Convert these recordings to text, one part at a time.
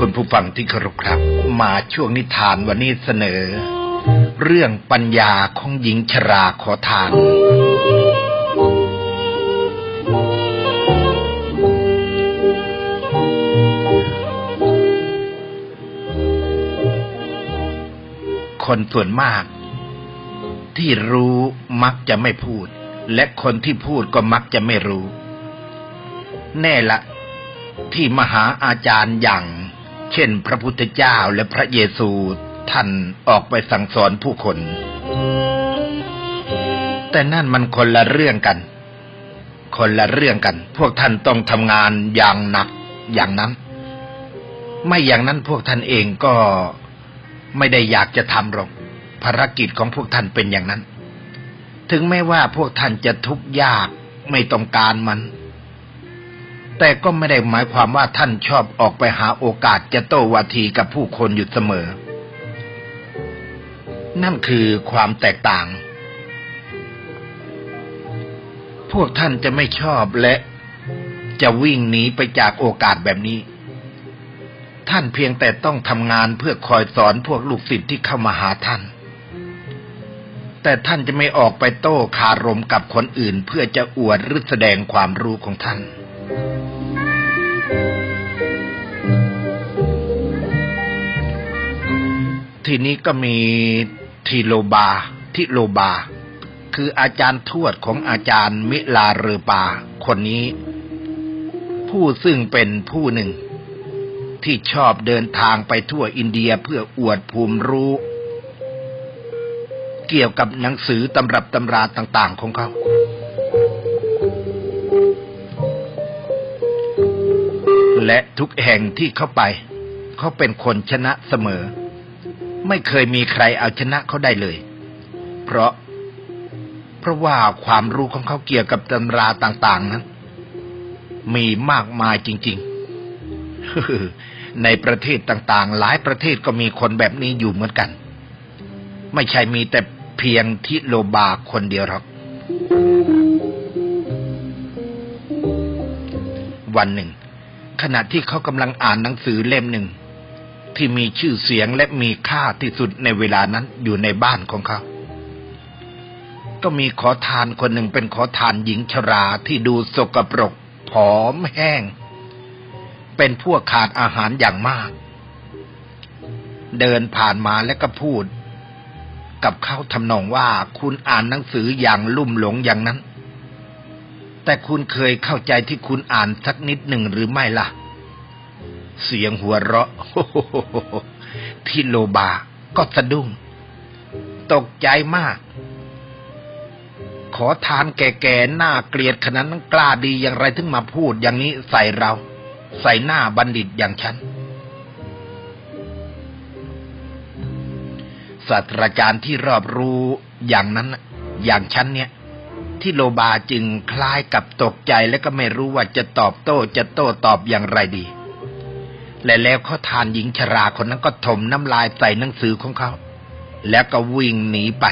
คุณผู้ฟังที่เคารพครับ มาช่วงนิทานวันนี้เสนอ เรื่องปัญญาของหญิงชราขอทาน คนส่วนมาก ที่รู้มักจะไม่พูด และคนที่พูดก็มักจะไม่รู้ แน่ละที่มหาอาจารย์อย่าง เช่น พระพุทธเจ้าและพระเยซูท่านออกไปสั่งสอนผู้คน แต่นั่นมันคนละเรื่องกัน คนละเรื่องกัน พวกท่านต้องทำงานอย่างหนักอย่างนั้น ไม่อย่างนั้นพวกท่านเองก็ไม่ได้อยากจะทำหรอกภารกิจของพวกท่านเป็นอย่างนั้น ถึงแม้ว่าพวกท่านจะทุกข์ยากไม่ต้องการมัน แต่ก็ไม่ได้หมายความว่าท่านชอบออกไปหาโอกาสจะโต้วาทีกับผู้คนอยู่เสมอ นั่นคือความแตกต่าง พวกท่านจะไม่ชอบและจะวิ่งหนีไปจากโอกาสแบบนี้ ท่านเพียงแต่ต้องทำงานเพื่อคอยสอนพวกลูกศิษย์ที่เข้ามาหาท่าน แต่ท่านจะไม่ออกไปโต้คารมกับคนอื่นเพื่อจะอวดหรือแสดงความรู้ของท่าน ทีนี้ก็มีทีโลบา ทิโลบา คืออาจารย์ทวดของอาจารย์มิลาเรอปา คนนี้ ผู้ซึ่งเป็นผู้หนึ่ง ที่ชอบเดินทางไปทั่วอินเดียเพื่ออวดภูมิรู้ เกี่ยวกับหนังสือตำรับตำราต่าง ๆ ของเขา และทุกแห่งที่เข้าไป เขาเป็นคนชนะเสมอ ไม่เคยมีใครเอาชนะเขาได้เลย เพราะ เพราะว่าความรู้ของเขาเกี่ยวกับตำราต่าง ๆ นั้น มีมากมายจริง ๆ ในประเทศต่างๆ หลายประเทศก็มีคนแบบนี้อยู่เหมือนกัน ไม่ใช่มีแต่เพียงทิโลบาคนเดียวหรอกวันหนึ่ง ขณะที่เขากำลังอ่านหนังสือเล่มหนึ่ง ที่มีชื่อเสียงและมีค่าที่สุดในเวลานั้นอยู่ในบ้านของเขา ก็มีขอทานคนหนึ่งเป็นขอทานหญิงชราที่ดูสกปรกผอมแห้ง เป็นพวกขาดอาหารอย่างมาก เดินผ่านมาแล้วก็พูด กับเขาทำนองว่าคุณอ่านหนังสืออย่างลุ่มหลงอย่างนั้น แต่คุณเคยเข้าใจที่คุณอ่านสักนิดหนึ่งหรือไม่ล่ะ เสียงหัวเราะที่โลบาก็สะดุ้ง ตกใจมาก ขอทานแก่ๆหน้าเกลียดขนาดนั้นกล้าดีอย่างไรถึงมาพูดอย่างนี้ใส่เรา ใส่หน้าบัณฑิตอย่างฉันศาสตราจารย์ที่รอบรู้อย่างนั้น อย่างฉันเนี่ย ที่โลบาจึงคล้ายกับตกใจและก็ไม่รู้ว่าจะตอบโต้จะโต้ตอบอย่างไรดี และแล้วเขาทานหญิงชราคนนั้นก็ถมน้ำลายใส่หนังสือของเขา แล้วก็วิ่งหนีไป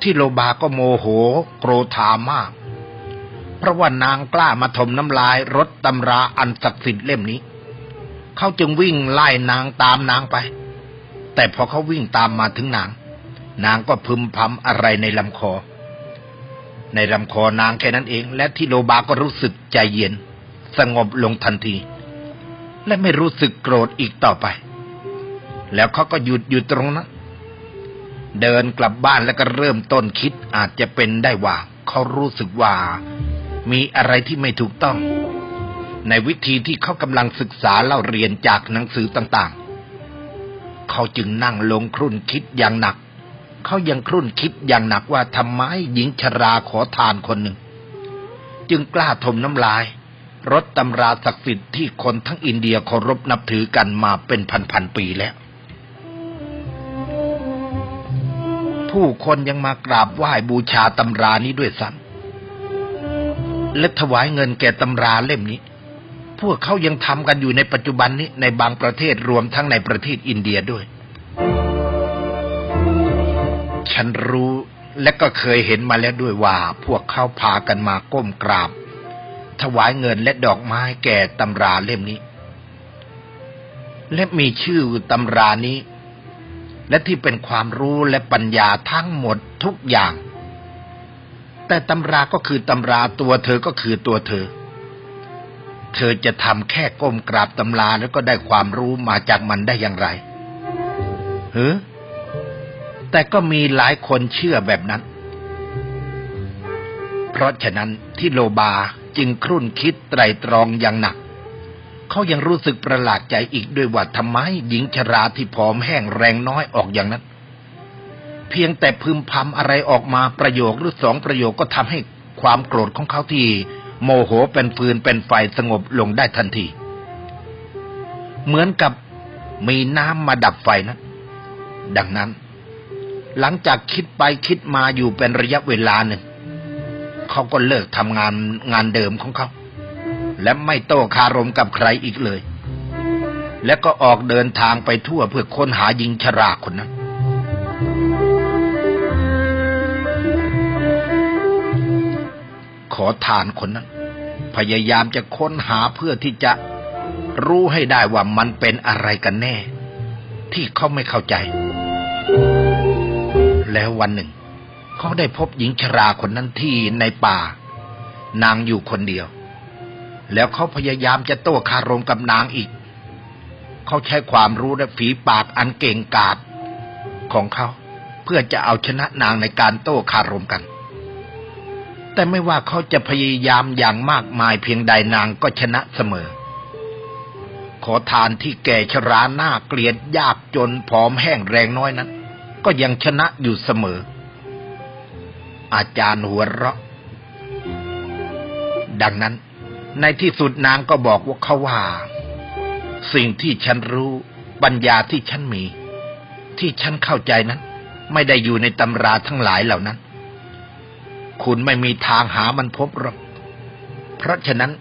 ที่โลบาก็โมโหโกรธามาก เพราะว่านางกล้ามาถมน้ำลายรถตำราอันศักดิ์สิทธิ์เล่มนี้ เขาจึงวิ่งไล่นางตามนางไป แต่พอเขาวิ่งตามมาถึงนาง นางก็พึมพำอะไรในลำคอ ในลำคอนางแค่นั้นเอง และที่โลบาก็รู้สึกใจเย็น สงบลงทันที และไม่รู้สึกโกรธอีกต่อไป แล้วเขาก็หยุดอยู่ตรงนั้นเดินกลับบ้านแล้วก็เริ่มต้นคิดอาจจะเป็นได้ว่า เขารู้สึกว่า มีอะไรที่ไม่ถูกต้อง ในวิธีที่เขากำลังศึกษาเล่าเรียนจากหนังสือต่างๆ เขาจึงนั่งลงครุ่นคิดอย่างหนัก เขายังครุ่นคิดอย่างหนักว่าทำไมหญิงชราขอทานคนหนึ่ง จึงกล้าถมน้ำลายรถตำราศักดิ์สิทธิ์ที่คนทั้งอินเดียเคารพนับถือกันมาเป็นพันๆปีแล้ว ผู้คนยังมากราบไหว้บูชาตำรานี้ด้วยซ้ำและถวายเงินแก่ตำราเล่มนี้ พวกเขายังทำกันอยู่ในปัจจุบันนี้ในบางประเทศรวมทั้งในประเทศอินเดียด้วย ฉันรู้และก็เคยเห็นมาแล้วด้วยว่าพวกเขาพากันมาก้มกราบ ถวายเงินและดอกไม้แก่ตำราเล่มนี้ และมีชื่อตำรานี้ และที่เป็นความรู้และปัญญาทั้งหมดทุกอย่าง แต่ตำราก็คือตำราตัวเธอก็คือตัวเธอ เธอจะทำแค่ก้มกราบตำราแล้วก็ได้ความรู้มาจากมันได้อย่างไรเฮ้ แต่ก็มีหลายคนเชื่อแบบนั้น เพราะฉะนั้นที่โลบาจึงครุ่นคิดไตรตรองอย่างหนัก เขายังรู้สึกประหลาดใจอีกด้วยว่าทำไมหญิงชราที่ผอมแห้งแรงน้อยออกอย่างนั้น เพียงแต่พึมพำอะไรออกมาประโยคหรือสองประโยคก็ทำให้ความโกรธของเขาที่โมโหเป็นฟืนเป็นไฟสงบลงได้ทันที เหมือนกับมีน้ำมาดับไฟนะ ดังนั้น หลังจากคิดไปคิดมาอยู่เป็นระยะเวลาหนึ่งเขาก็เลิกทำงานงานเดิมของเขา และไม่โต้คารมกับใครอีกเลย และก็ออกเดินทางไปทั่วเพื่อค้นหาหญิงชราคนนั้นขอทานคนนั้น พยายามจะค้นหาเพื่อที่จะรู้ให้ได้ว่ามันเป็นอะไรกันแน่ ที่เขาไม่เข้าใจ แล้ววันหนึ่ง เขาได้พบหญิงชราคนนั้นที่ในป่า นางอยู่คนเดียว แล้วเขาพยายามจะโต้คารมกับนางอีก เขาใช้ความรู้และฝีปากอันเก่งกาจของเขาเพื่อจะเอาชนะนางในการโต้คารมกัน แต่ไม่ว่าเขาจะพยายามอย่างมากมายเพียงใดนางก็ชนะเสมอ ขอทานที่แก่ชราหน้าเกลียดยากจนผอมแห้งแรงน้อยนั้น ก็ยังชนะอยู่เสมอ อาจารย์หัวเราะ ดังนั้น ในที่สุดนางก็บอกว่าเขาว่า สิ่งที่ฉันรู้ปัญญาที่ฉันมี ที่ฉันเข้าใจนั้น ไม่ได้อยู่ในตำราทั้งหลายเหล่านั้น คุณไม่มีทางหามันพบหรอกเพราะฉะนั้น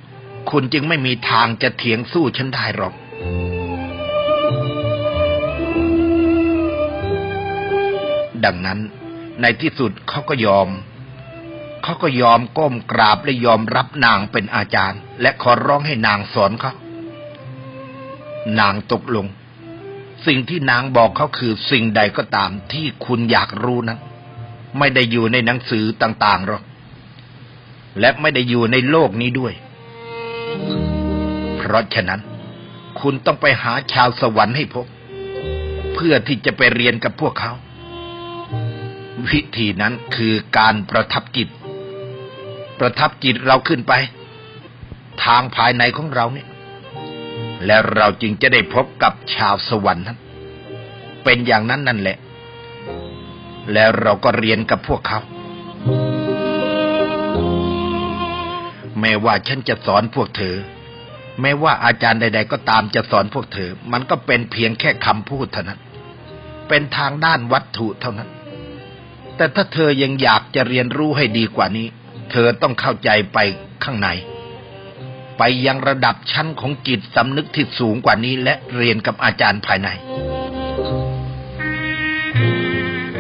คุณจึงไม่มีทางจะเถียงสู้ฉันได้หรอก ดังนั้น ในที่สุดเขาก็ยอม เขาก็ยอมก้มกราบและยอมรับนางเป็นอาจารย์ และขอร้องให้นางสอนเขา นางตกลง สิ่งที่นางบอกเขาคือสิ่งใดก็ตามที่คุณอยากรู้นั้น ไม่ได้อยู่ในหนังสือต่างๆหรอก และไม่ได้อยู่ในโลกนี้ด้วย เพราะฉะนั้น คุณต้องไปหาชาวสวรรค์ให้พบ เพื่อที่จะไปเรียนกับพวกเขา วิธีนั้นคือการประทับจิต ประทับจิตเราขึ้นไป ทางภายในของเราเนี่ย และเราจึงจะได้พบกับชาวสวรรค์นั้น เป็นอย่างนั้นนั่นแหละ แล้วเราก็เรียนกับพวกเขาแม้ว่าฉันจะสอนพวกเธอ แม้ว่าอาจารย์ใด ๆ ก็ตามจะสอนพวกเธอ มันก็เป็นเพียงแค่คำพูดเท่านั้น เป็นทางด้านวัตถุเท่านั้น แต่ถ้าเธอยังอยากจะเรียนรู้ให้ดีกว่านี้ เธอต้องเข้าใจไปข้างใน ไปยังระดับชั้นของจิตสำนึกที่สูงกว่านี้ และเรียนกับอาจารย์ภายใน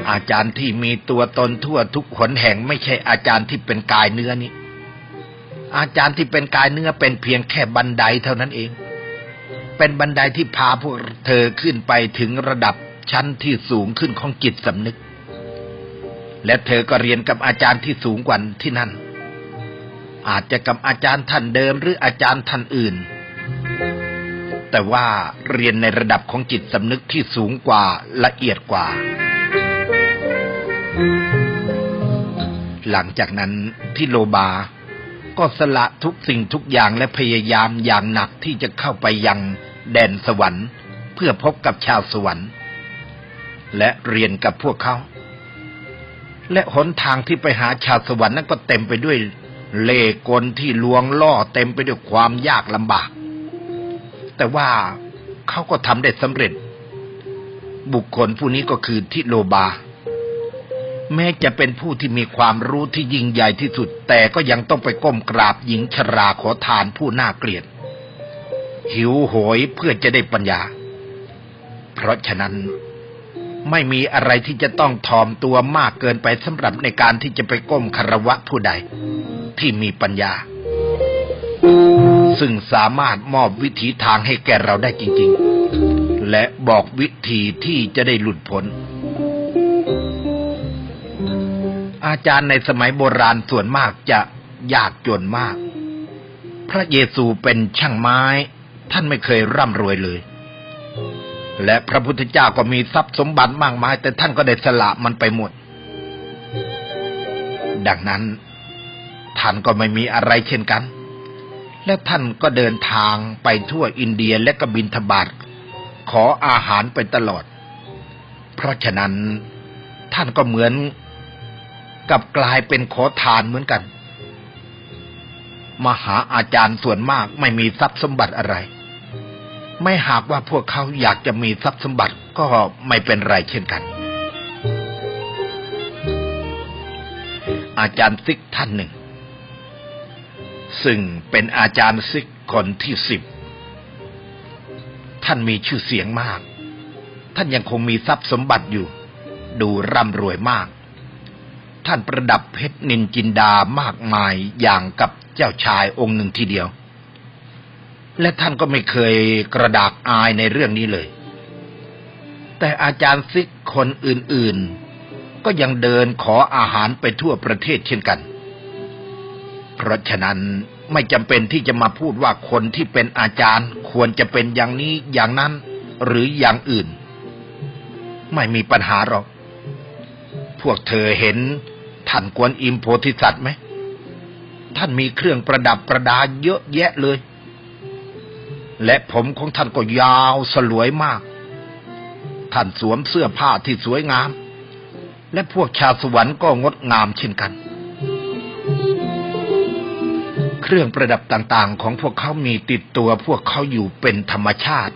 อาจารย์ที่มีตัวตนทั่วทุกขนแห่งไม่ใช่อาจารย์ที่เป็นกายเนื้อนี้อาจารย์ที่เป็นกายเนื้อเป็นเพียงแค่บันไดเท่านั้นเอง เป็นบันไดที่พาพวกเธอขึ้นไปถึงระดับชั้นที่สูงขึ้นของจิตสำนึก และเธอก็เรียนกับอาจารย์ที่สูงกว่าที่นั่น อาจจะกับอาจารย์ท่านเดิมหรืออาจารย์ท่านอื่น แต่ว่าเรียนในระดับของจิตสำนึกที่สูงกว่าละเอียดกว่า หลังจากนั้นที่โลบา ก็สละทุกสิ่งทุกอย่างและพยายามอย่างหนักที่จะเข้าไปยังแดนสวรรค์ เพื่อพบกับชาวสวรรค์ และเรียนกับพวกเขา และหนทางที่ไปหาชาวสวรรค์นั้นก็เต็มไปด้วยเล่กลที่ลวงล่อเต็มไปด้วยความยากลำบาก แต่ว่าเขาก็ทำได้สำเร็จ บุคคลผู้นี้ก็คือทิโลบา แม้จะเป็นผู้ที่มีความรู้ที่ยิ่งใหญ่ที่สุด แต่ก็ยังต้องไปก้มกราบหญิงชราขอทานผู้น่าเกลียด หิวโหยเพื่อจะได้ปัญญา เพราะฉะนั้น ไม่มีอะไรที่จะต้องทอมตัวมากเกินไปสำหรับในการที่จะไปก้มคารวะผู้ใด ที่มีปัญญา ซึ่งสามารถมอบวิถีทางให้แก่เราได้จริง ๆ และบอกวิธีที่จะได้หลุดพ้นอาจารย์ในสมัยโบราณส่วนมากจะยากจนมาก พระเยซูเป็นช่างไม้ ท่านไม่เคยร่ำรวยเลย และพระพุทธเจ้าก็มีทรัพย์สมบัติมากมาย แต่ท่านก็ได้สละมันไปหมด ดังนั้น ท่านก็ไม่มีอะไรเช่นกัน และท่านก็เดินทางไปทั่วอินเดียและก็บินทบาทขออาหารไปตลอด เพราะฉะนั้นท่านก็เหมือนกับกลายเป็นขอทานเหมือนกัน มหาอาจารย์ส่วนมากไม่มีทรัพย์สมบัติอะไร ไม่หากว่าพวกเขาอยากจะมีทรัพย์สมบัติก็ไม่เป็นไรเช่นกัน อาจารย์ซิกท่านหนึ่ง ซึ่งเป็นอาจารย์ซิกคนที่สิบ ท่านมีชื่อเสียงมาก ท่านยังคงมีทรัพย์สมบัติอยู่ ดูร่ำรวยมาก ท่านประดับเพชรนินจินดามากมายอย่างกับเจ้าชายองค์หนึ่งทีเดียว และท่านก็ไม่เคยกระดากอายในเรื่องนี้เลย แต่อาจารย์ซิกคนอื่นๆ ก็ยังเดินขออาหารไปทั่วประเทศเช่นกัน เพราะฉะนั้นไม่จำเป็นที่จะมาพูดว่าคนที่เป็นอาจารย์ควรจะเป็นอย่างนี้อย่างนั้นหรืออย่างอื่น ไม่มีปัญหาหรอก พวกเธอเห็นท่านกวนอิมโพธิสัตว์ไหม ท่านมีเครื่องประดับประดาเยอะแยะเลย และผมของท่านก็ยาวสลวยมาก ท่านสวมเสื้อผ้าที่สวยงาม และพวกชาวสวรรค์ก็งดงามเช่นกัน เครื่องประดับต่างๆ ของพวกเขามีติดตัวพวกเขาอยู่เป็นธรรมชาติ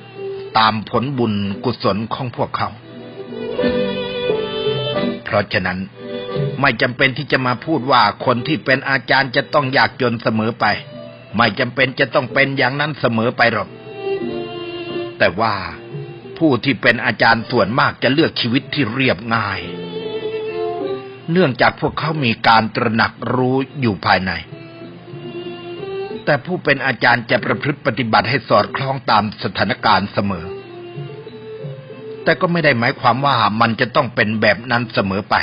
ตามผลบุญกุศลของพวกเขา เพราะฉะนั้นไม่จำเป็นที่จะมาพูดว่าคนที่เป็นอาจารย์จะต้องอยากจนเสมอไป ไม่จำเป็นจะต้องเป็นอย่างนั้นเสมอไปหรอก แต่ว่าผู้ที่เป็นอาจารย์ส่วนมากจะเลือกชีวิตที่เรียบง่าย เนื่องจากพวกเขามีการตระหนักรู้อยู่ภายใน แต่ผู้เป็นอาจารย์จะประพฤติปฏิบัติให้สอดคล้องตามสถานการณ์เสมอ แต่ก็ไม่ได้หมายความว่ามันจะต้องเป็นแบบนั้นเสมอไป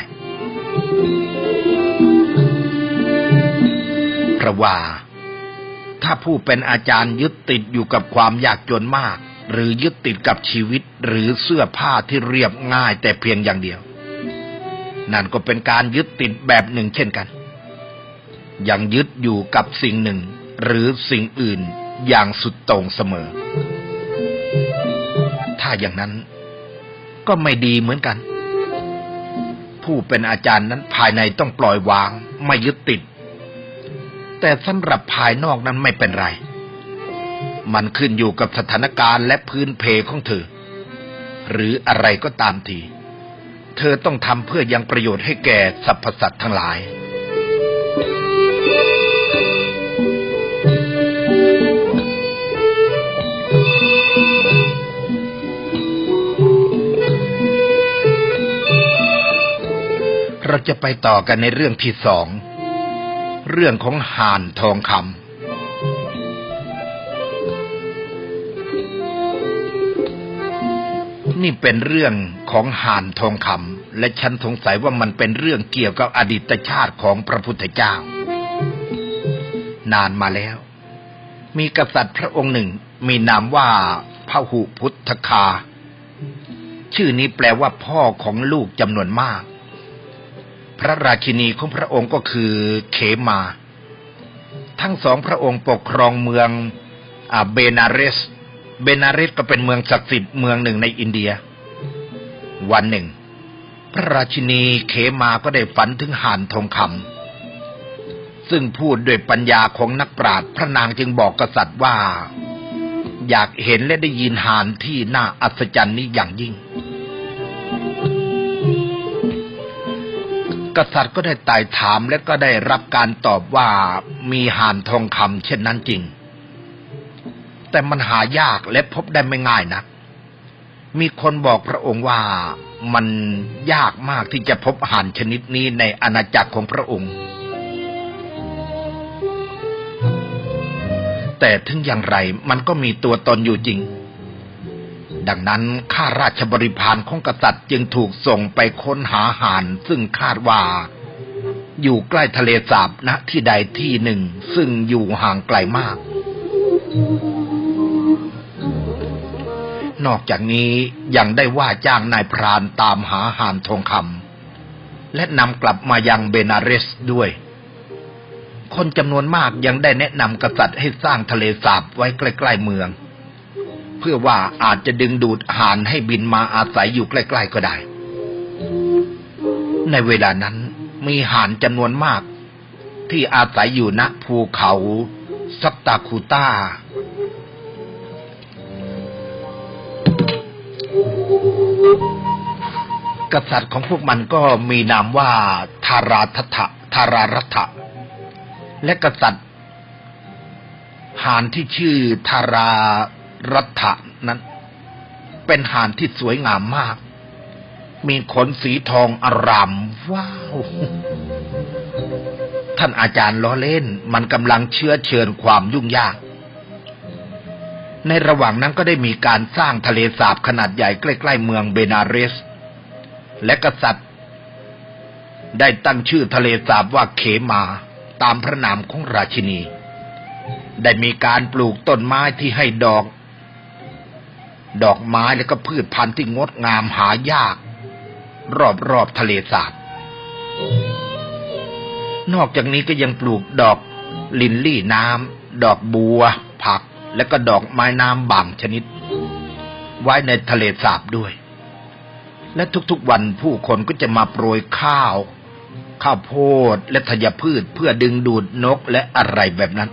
เพราะว่า ถ้าผู้เป็นอาจารย์ยึดติดอยู่กับความยากจนมาก หรือยึดติดกับชีวิตหรือเสื้อผ้าที่เรียบง่ายแต่เพียงอย่างเดียว นั่นก็เป็นการยึดติดแบบหนึ่งเช่นกัน ยังยึดอยู่กับสิ่งหนึ่ง หรือสิ่งอื่นอย่างสุดโต่งเสมอ ถ้าอย่างนั้นก็ไม่ดีเหมือนกัน ผู้เป็นอาจารย์นั้นภายในต้องปล่อยวาง ไม่ยึดติด แต่สำหรับภายนอกนั้นไม่เป็นไร มันขึ้นอยู่กับสถานการณ์และพื้นเพของเธอ หรืออะไรก็ตามที เธอต้องทำเพื่อยังประโยชน์ให้แก่สรรพสัตว์ทั้งหลายเราจะไปต่อกันในเรื่องที่สอง เรื่องของห่านทองคำนี่เป็นเรื่องของห่านทองคำและฉันสงสัยว่ามันเป็นเรื่องเกี่ยวกับอดีตชาติของพระพุทธเจ้า นานมาแล้ว มีกษัตริย์พระองค์หนึ่งมีนามว่าพระหุพุทธคา ชื่อนี้แปลว่าพ่อของลูกจำนวนมาก พระราชินีของพระองค์ก็คือเขมา ทั้งสองพระองค์ปกครองเมืองอาเบนาเรส เบนาเรสก็เป็นเมืองศักดิ์สิทธิ์เมืองหนึ่งในอินเดีย วันหนึ่ง พระราชินีเขมาก็ได้ฝันถึงห่านทองคำซึ่งพูดด้วยปัญญาของนักปราชญ์พระนางจึงบอกกษัตริย์ว่า อยากเห็นและได้ยินห่านที่น่าอัศจรรย์นี้อย่างยิ่ง ษัตริย์ก็ได้ไต่ถามและก็ได้รับการตอบว่ามีห่านทองคำเช่นนั้นจริง แต่มันหายากและพบได้ไม่ง่ายนัก มีคนบอกพระองค์ว่ามันยากมากที่จะพบห่านชนิดนี้ในอาณาจักรของพระองค์ แต่ถึงอย่างไรมันก็มีตัวตนอยู่จริง ดังนั้นข้าราชบริพารของกษัตริย์จึงถูกส่งไปค้นหาหานซึ่งคาดว่า อยู่ใกล้ทะเลสาบณที่ใดที่หนึ่ง ซึ่งอยู่ห่างไกลมาก นอกจากนี้ยังได้ว่าจ้างนายพรานตามหาหานทองคำและนำกลับมายังเบนาเรสด้วย คนจำนวนมากยังได้แนะนำกษัตริย์ให้สร้างทะเลสาบไว้ใกล้ ๆ เมือง เพื่อว่าอาจจะดึงดูดห่านให้บินมาอาศัยอยู่ใกล้ ๆก็ได้ ในเวลานั้นมีห่านจำนวนมาก ที่อาศัยอยู่ณภูเขาซัตตาคูต้ากษัตริย์ของพวกมันก็มีนามว่าทาราทัตะทารารัตะและกษัตริย์หานที่ชื่อทารา รัตะนั้น เป็นหานที่สวยงามมาก มีขนสีทองอารามว้าว ท่านอาจารย์ล้อเล่น มันกำลังเชื้อเชิญความยุ่งยาก ในระหว่างนั้นก็ได้มีการสร้างทะเลสาบขนาดใหญ่ใกล้ ๆ เมืองเบนาเรส และกษัตริย์ ได้ตั้งชื่อทะเลสาบว่าเขมาตามพระนามของราชินีได้มีการปลูกต้นไม้ที่ให้ดอก ดอกไม้และก็พืชพันธุ์ที่งดงามหายาก รอบๆทะเลสาบ นอกจากนี้ก็ยังปลูกดอกลินลี่น้ำดอกบัว ผัก และก็ดอกไม้น้ำบางชนิด ไว้ในทะเลสาบด้วย และทุกๆวันผู้คนก็จะมาโปรยข้าว ข้าวโพดและธัญพืชเพื่อดึงดูดนกและอะไรแบบนั้น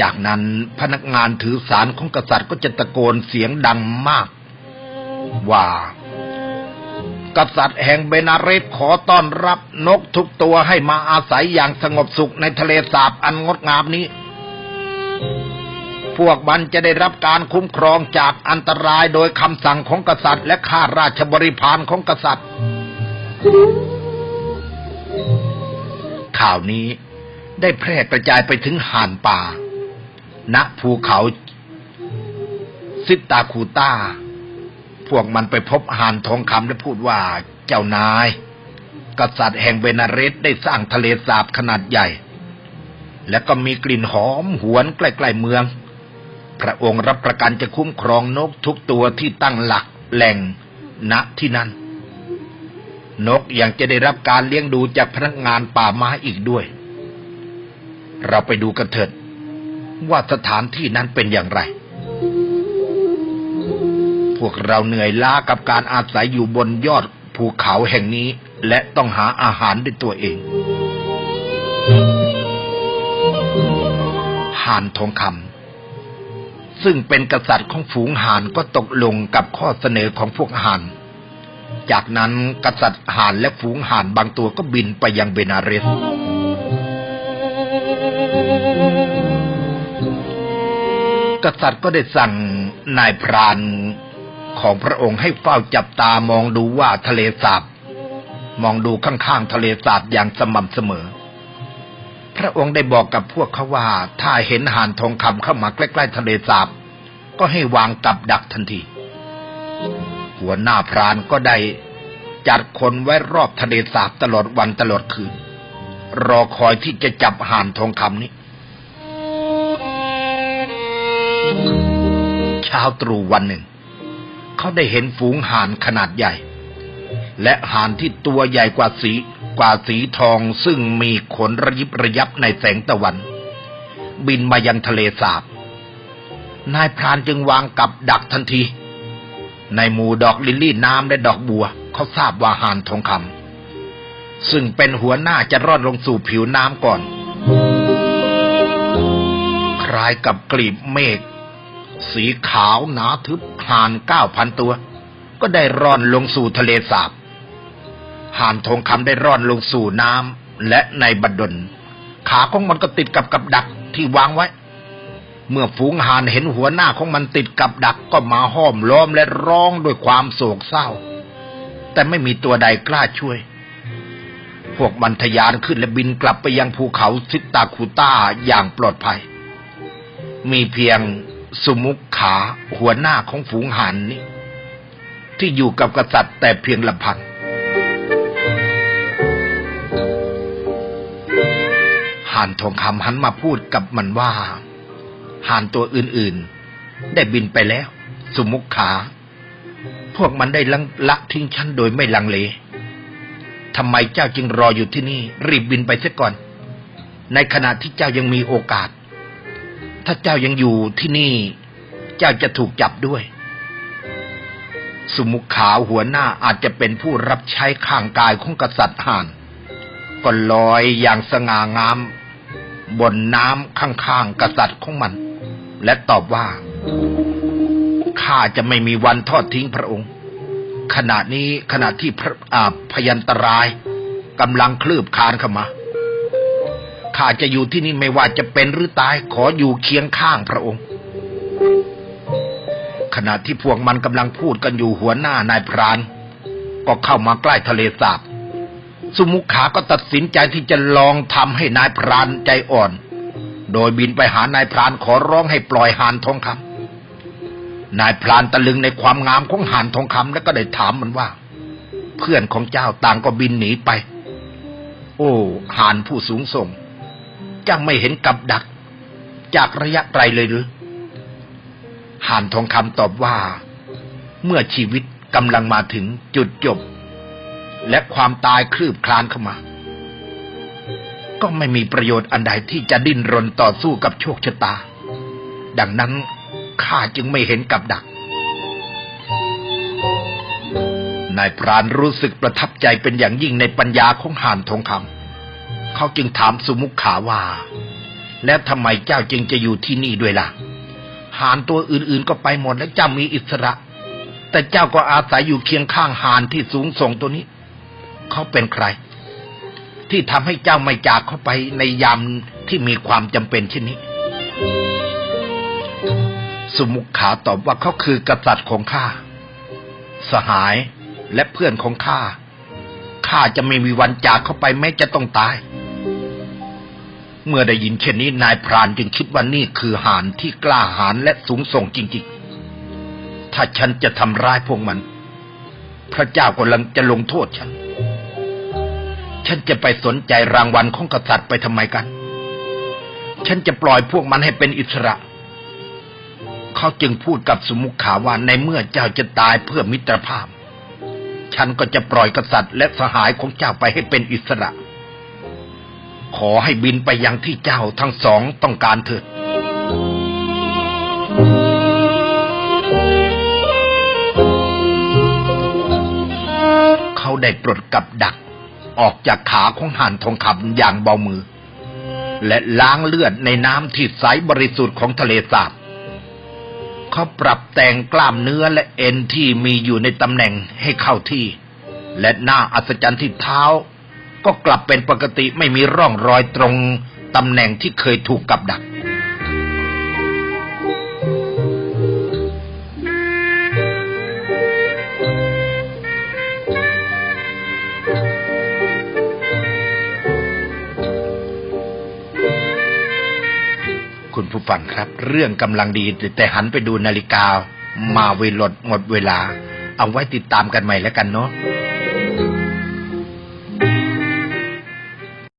จากนั้นพนักงานถือสารของกษัตริย์ก็จะตะโกนเสียงดังมาก ว่า กษัตริย์แห่งเบนาเรสขอต้อนรับนกทุกตัวให้มาอาศัยอย่างสงบสุขในทะเลสาบอันงดงามนี้ พวกมันจะได้รับการคุ้มครองจากอันตรายโดยคำสั่งของกษัตริย์ และข้าราชบริพารของกษัตริย์ ข่าวนี้ได้แพร่กระจายไปถึงห่านป่า ณภูเขาซิตาคูต้า พวกมันไปพบหานทองคำและพูดว่าเจ้านาย กษัตริย์แห่งเบนาเรสได้สร้างทะเลสาบขนาดใหญ่ และก็มีกลิ่นหอมหวนใกล้ๆเมือง พระองค์รับประกันจะคุ้มครองนกทุกตัวที่ตั้งหลักแหล่งณที่นั่นนกยังจะได้รับการเลี้ยงดูจากพนักงานป่าไม้อีกด้วย เราไปดูกันเถิด ว่าสถานที่นั้นเป็นอย่างไร พวกเราเหนื่อยล้ากับการอาศัยอยู่บนยอดภูเขาแห่งนี้ และต้องหาอาหารด้วยตัวเองห่านทองคำซึ่งเป็นกษัตริย์ของฝูงห่านก็ตกลงกับข้อเสนอของพวกห่าน จากนั้นกษัตริย์ห่านและฝูงห่านบางตัวก็บินไปยังเบนาเรส กษัตริย์ก็ได้สั่งนายพรานของพระองค์ให้เฝ้าจับตามองดูว่าทะเลสาบ มองดูข้างๆทะเลสาบอย่างสม่ำเสมอ พระองค์ได้บอกกับพวกเขาว่า ถ้าเห็นห่านทองคำเข้ามาใกล้ๆทะเลสาบ ก็ให้วางกับดักทันที หัวหน้าพรานก็ได้จัดคนไว้รอบทะเลสาบตลอดวันตลอดคืน รอคอยที่จะจับห่านทองคำนี้ เช้าตรู่วันหนึ่ง เขาได้เห็นฝูงห่านขนาดใหญ่ และห่านที่ตัวใหญ่กว่าสีกว่าสีทองซึ่งมีขนระยิบระยับในแสงตะวัน บินมายังทะเลสาบ นายพรานจึงวางกับดักทันที ในหมู่ดอกลิลลี่น้ำและดอกบัว เขาทราบว่าห่านทองคำซึ่งเป็นหัวหน้าจะรอดลงสู่ผิวน้ำก่อน คล้ายกับกลีบเมฆ สีขาวหนาทึบห่านเก้าพันตัว ก็ได้ร่อนลงสู่ทะเลสาบห่านทองคำได้ร่อนลงสู่น้ำและในบัดดล ขาของมันก็ติดกับกับดักที่วางไว้ เมื่อฝูงห่านเห็นหัวหน้าของมันติดกับดักก็มาห้อมล้อมและร้องด้วยความโศกเศร้า แต่ไม่มีตัวใดกล้าช่วย พวกมันทะยานขึ้นและบินกลับไปยังภูเขาซิตาคูต้าอย่างปลอดภัย มีเพียง สุมุขขา หัวหน้าของฝูงห่านนี้ ที่อยู่กับกษัตริย์แต่เพียงลำพังห่านทองคำหันมาพูดกับมันว่าห่านตัวอื่นๆ ได้บินไปแล้ว สุมุขขา พวกมันได้ลังละทิ้งฉันโดยไม่ลังเลทำไมเจ้าจึงรออยู่ที่นี่ รีบบินไปเสียก่อน ในขณะที่เจ้ายังมีโอกาส ถ้าเจ้ายังอยู่ที่นี่ เจ้าจะถูกจับด้วย สุมุขขาวหัวหน้าอาจจะเป็นผู้รับใช้ข้างกายของกษัตริย์ห่านก็ลอยอย่างสง่างาม บนน้ำข้างๆกษัตริย์ของมัน และตอบว่าข้าจะไม่มีวันทอดทิ้งพระองค์ ขณะนี้ขณะที่พระอ่าพยันตรายกำลังคลืบคานเข้ามา ข้าจะอยู่ที่นี่ไม่ว่าจะเป็นหรือตายขออยู่เคียงข้างพระองค์ ขณะที่พวกมันกำลังพูดกันอยู่หัวหน้านายพราน ก็เข้ามาใกล้ทะเลสาบสุมุขขาก็ตัดสินใจที่จะลองทำให้นายพรานใจอ่อน โดยบินไปหานายพรานขอร้องให้ปล่อยหานทองคำนายพรานตะลึงในความงามของหานทองคำแล้วก็ได้ถามมันว่า เพื่อนของเจ้าต่างก็บินหนีไป โอ้หานผู้สูงส่ง เจ้าไม่เห็นกับดัก จากระยะไกลเลยหรือหานทองคำตอบว่า เมื่อชีวิตกำลังมาถึงจุดจบ และความตายคลืบคลานเข้ามา ก็ไม่มีประโยชน์อันใดที่จะดิ้นรนต่อสู้กับโชคชะตา ดังนั้นข้าจึงไม่เห็นกับดัก นายพรานรู้สึกประทับใจเป็นอย่างยิ่งในปัญญาของห่านทองคำ เขาจึงถามสุมุขขาว่า แล้วทำไมเจ้าจึงจะอยู่ที่นี่ด้วยล่ะ หานตัวอื่นๆก็ไปหมดแล้วเจ้ามีอิสระ แต่เจ้าก็อาศัยอยู่เคียงข้างหานที่สูงส่งตัวนี้ เขาเป็นใคร ที่ทำให้เจ้าไม่จากเขาไปในยามที่มีความจำเป็นเช่นนี้ สุมุขขาตอบว่าเขาคือกษัตริย์ของข้า สหายและเพื่อนของข้าข้าจะไม่มีวันจากเขาไปแม้จะต้องตาย เมื่อได้ยินเช่นนี้นายพรานจึงคิดว่านี่คือหานที่กล้าหาญและสูงส่งจริงๆ ถ้าฉันจะทำร้ายพวกมัน พระเจ้ากำลังจะลงโทษฉัน ฉันจะไปสนใจรางวัลของกษัตริย์ไปทำไมกัน ฉันจะปล่อยพวกมันให้เป็นอิสระ เขาจึงพูดกับสมุขขาว่าในเมื่อเจ้าจะตายเพื่อมิตรภาพ ฉันก็จะปล่อยกษัตริย์และสหายของเจ้าไปให้เป็นอิสระ ขอให้บินไปยังที่เจ้าทั้งสองต้องการเถิด เขาได้ปลดกับดัก ออกจากขาของห่านทองคำอย่างเบามือ และล้างเลือดในน้ำที่ใสบริสุทธิ์ของทะเลสาบเขาปรับแต่งกล้ามเนื้อและเอ็นที่มีอยู่ในตำแหน่งให้เข้าที่ และหน้าอัศจรรย์ที่เท้า ก็กลับเป็นปกติไม่มีร่องรอยตรงตำแหน่งที่เคยถูกกับดัก คุณผู้ฟังครับ เรื่องกำลังดีแต่หันไปดูนาฬิกา มาเวลดหมดเวลา เอาไว้ติดตามกันใหม่แล้วกันเนาะ